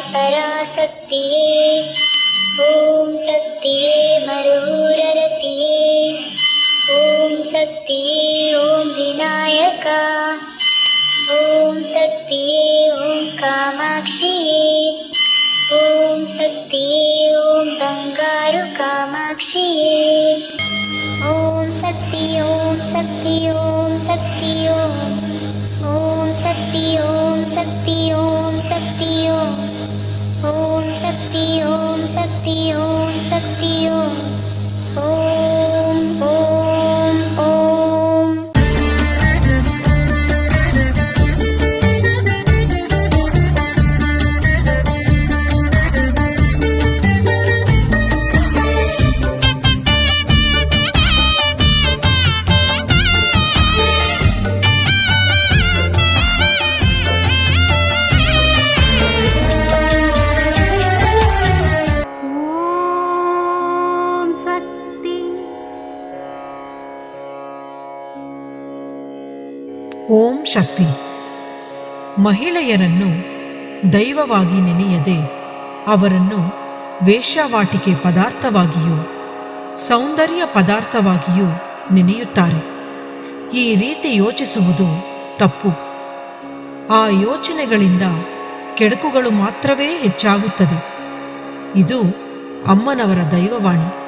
परा ॐ शक्तिये मरुररती ॐ शक्तिये ॐ विनायका। ॐ शक्तिये ॐ कामाक्षिये। ॐ शक्तिये ॐ बङ्गारुकामाक्षी ಓಂ ಶಕ್ತಿ. ಮಹಿಳೆಯರನ್ನು ದೈವವಾಗಿ ನೆನೆಯದೆ ಅವರನ್ನು ವೇಷವಾಟಿಕೆ ಪದಾರ್ಥವಾಗಿಯೂ ಸೌಂದರ್ಯ ಪದಾರ್ಥವಾಗಿಯೂ ನೆನೆಯುತ್ತಾರೆ. ಈ ರೀತಿ ಯೋಚಿಸುವುದು ತಪ್ಪು. ಆ ಯೋಚನೆಗಳಿಂದ ಕೆಡುಕುಗಳು ಮಾತ್ರವೇ ಹೆಚ್ಚಾಗುತ್ತದೆ. ಇದು ಅಮ್ಮನವರ ದೈವವಾಣಿ.